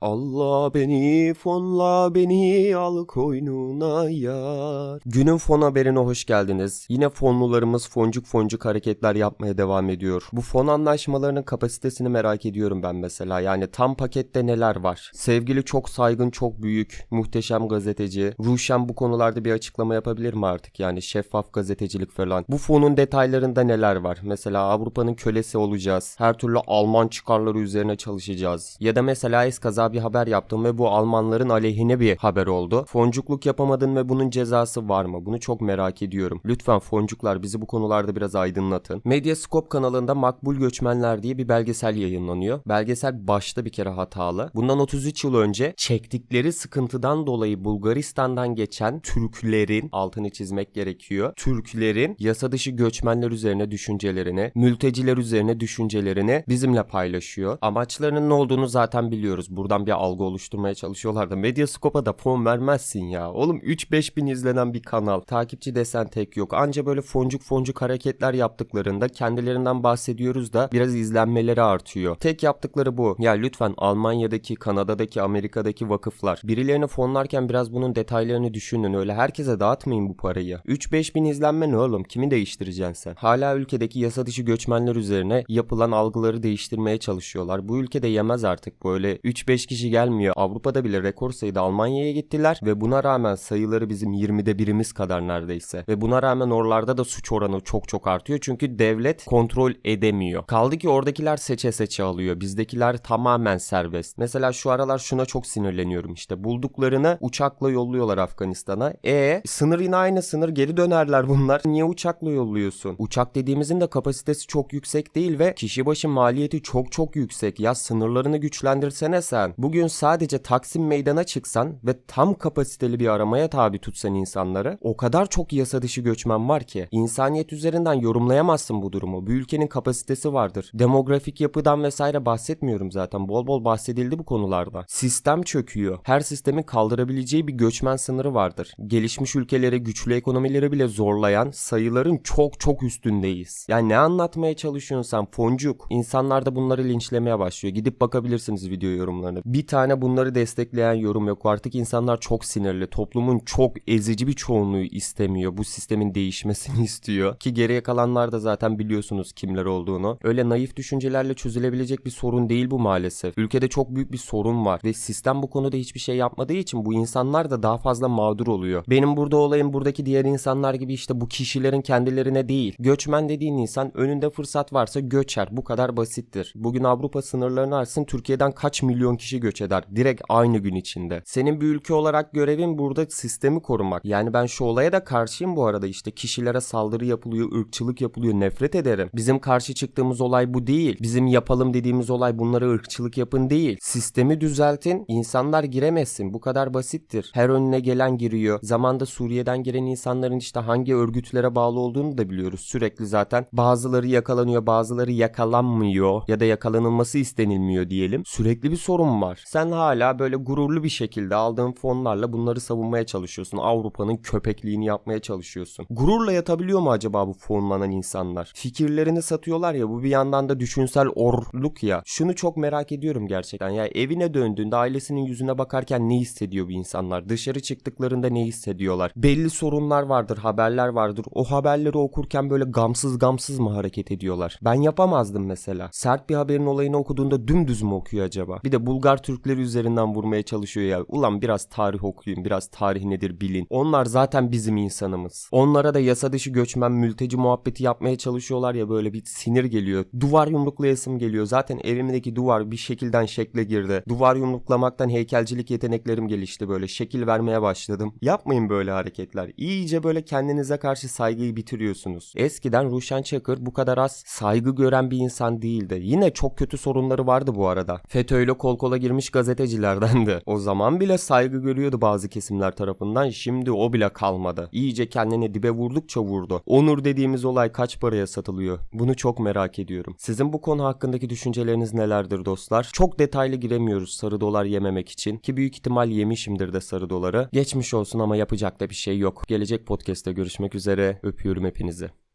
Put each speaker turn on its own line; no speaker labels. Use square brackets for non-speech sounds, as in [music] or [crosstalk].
Allah beni fonla beni al koynuna yar. Günün fon haberine hoş geldiniz. Yine fonlularımız foncuk foncuk hareketler yapmaya devam ediyor. Bu fon anlaşmalarının kapasitesini merak ediyorum ben mesela. Yani tam pakette neler var? Sevgili çok saygın çok büyük muhteşem gazeteci. Ruşen bu konularda bir açıklama yapabilir mi artık? Yani şeffaf gazetecilik falan. Bu fonun detaylarında neler var? Mesela Avrupa'nın kölesi olacağız. Her türlü Alman çıkarları üzerine çalışacağız. Ya da mesela eskaza bir haber yaptım ve bu Almanların aleyhine bir haber oldu. Foncukluk yapamadın ve bunun cezası var mı? Bunu çok merak ediyorum. Lütfen foncuklar bizi bu konularda biraz aydınlatın. Medyascope kanalında Makbul Göçmenler diye bir belgesel yayınlanıyor. Belgesel başta bir kere hatalı. Bundan 33 yıl önce çektikleri sıkıntıdan dolayı Bulgaristan'dan geçen Türklerin altını çizmek gerekiyor. Türklerin yasa dışı göçmenler üzerine düşüncelerini, mülteciler üzerine düşüncelerini bizimle paylaşıyor. Amaçlarının ne olduğunu zaten biliyoruz. Buradan bir algı oluşturmaya çalışıyorlar da Medyascope'a da fon vermezsin ya. Oğlum 3-5 bin izlenen bir kanal. Takipçi desen tek yok. Anca böyle foncuk foncuk hareketler yaptıklarında kendilerinden bahsediyoruz da biraz izlenmeleri artıyor. Tek yaptıkları bu. Ya lütfen Almanya'daki, Kanada'daki, Amerika'daki vakıflar birilerini fonlarken biraz bunun detaylarını düşünün. Öyle herkese dağıtmayın bu parayı. 3-5 bin izlenme ne oğlum? Kimi değiştireceksin sen? Hala ülkedeki yasa dışı göçmenler üzerine yapılan algıları değiştirmeye çalışıyorlar. Bu ülkede yemez artık böyle 3-5 kişi gelmiyor. Avrupa'da bile rekor sayıda Almanya'ya gittiler ve buna rağmen sayıları bizim 20'de birimiz kadar neredeyse. Ve buna rağmen oralarda da suç oranı çok çok artıyor. Çünkü devlet kontrol edemiyor. Kaldı ki oradakiler seçe seçe alıyor. Bizdekiler tamamen serbest. Mesela şu aralar şuna çok sinirleniyorum işte. Bulduklarını uçakla yolluyorlar Afganistan'a. E sınır yine aynı sınır geri dönerler bunlar. Niye uçakla yolluyorsun? Uçak dediğimizin de kapasitesi çok yüksek değil ve kişi başı maliyeti çok çok yüksek. Ya sınırlarını güçlendirsene sen. Bugün sadece Taksim meydana çıksan ve tam kapasiteli bir aramaya tabi tutsan insanları o kadar çok yasa dışı göçmen var ki insaniyet üzerinden yorumlayamazsın bu durumu. Bu ülkenin kapasitesi vardır. Demografik yapıdan vesaire bahsetmiyorum zaten. Bol bol bahsedildi bu konularda. Sistem çöküyor. Her sistemin kaldırabileceği bir göçmen sınırı vardır. Gelişmiş ülkeleri, güçlü ekonomileri bile zorlayan sayıların çok çok üstündeyiz. Yani ne anlatmaya çalışıyorsun sen foncuk? İnsanlar da bunları linçlemeye başlıyor. Gidip bakabilirsiniz video yorumlarına. Bir tane bunları destekleyen yorum yok. Artık insanlar çok sinirli. Toplumun çok ezici bir çoğunluğu istemiyor. Bu sistemin değişmesini [laughs] istiyor. Ki geriye kalanlar da zaten biliyorsunuz kimler olduğunu. Öyle naif düşüncelerle çözülebilecek bir sorun değil bu maalesef. Ülkede çok büyük bir sorun var ve sistem bu konuda hiçbir şey yapmadığı için bu insanlar da daha fazla mağdur oluyor. Benim burada olayım buradaki diğer insanlar gibi işte bu kişilerin kendilerine değil. Göçmen dediğin insan önünde fırsat varsa göçer. Bu kadar basittir. Bugün Avrupa sınırlarını arsın Türkiye'den kaç milyon kişi göç eder. Direkt aynı gün içinde. Senin bir ülke olarak görevin burada sistemi korumak. Yani ben şu olaya da karşıyım bu arada işte kişilere saldırı yapılıyor, ırkçılık yapılıyor, nefret ederim. Bizim karşı çıktığımız olay bu değil. Bizim yapalım dediğimiz olay bunlara ırkçılık yapın değil. Sistemi düzeltin, insanlar giremesin. Bu kadar basittir. Her önüne gelen giriyor. Zamanda Suriye'den gelen insanların işte hangi örgütlere bağlı olduğunu da biliyoruz. Sürekli zaten bazıları yakalanıyor, bazıları yakalanmıyor ya da yakalanılması istenilmiyor diyelim. Sürekli bir sorun var. Sen hala böyle gururlu bir şekilde aldığın fonlarla bunları savunmaya çalışıyorsun. Avrupa'nın köpekliğini yapmaya çalışıyorsun. Gururla yatabiliyor mu acaba bu fonlanan insanlar? Fikirlerini satıyorlar ya bu bir yandan da düşünsel orluk ya. Şunu çok merak ediyorum gerçekten. Ya evine döndüğünde ailesinin yüzüne bakarken ne hissediyor bu insanlar? Dışarı çıktıklarında ne hissediyorlar? Belli sorunlar vardır, haberler vardır. O haberleri okurken böyle gamsız gamsız mı hareket ediyorlar? Ben yapamazdım mesela. Sert bir haberin olayını okuduğunda dümdüz mü okuyor acaba? Bir de Bulgar Türkleri üzerinden vurmaya çalışıyor ya. Ulan biraz tarih okuyun, biraz tarih nedir bilin. Onlar zaten bizim insanımız. Onlara da yasa dışı göçmen, mülteci muhabbeti yapmaya çalışıyorlar ya böyle bir sinir geliyor. Duvar yumruklayasım geliyor. Zaten evimdeki duvar bir şekilden şekle girdi. Duvar yumruklamaktan heykelcilik yeteneklerim gelişti böyle. Şekil vermeye başladım. Yapmayın böyle hareketler. İyice böyle kendinize karşı saygıyı bitiriyorsunuz. Eskiden Ruşen Çakır bu kadar az saygı gören bir insan değildi. Yine çok kötü sorunları vardı bu arada. FETÖ'yle kol kola girmiş gazetecilerdendi. O zaman bile saygı görüyordu bazı kesimler tarafından. Şimdi o bile kalmadı. İyice kendini dibe vurdukça vurdu. Onur dediğimiz olay kaç paraya satılıyor? Bunu çok merak ediyorum. Sizin bu konu hakkındaki düşünceleriniz nelerdir dostlar? Çok detaylı giremiyoruz sarı dolar yememek için ki büyük ihtimal yemişimdir de sarı doları. Geçmiş olsun ama yapacak da bir şey yok. Gelecek podcast'te görüşmek üzere. Öpüyorum hepinizi.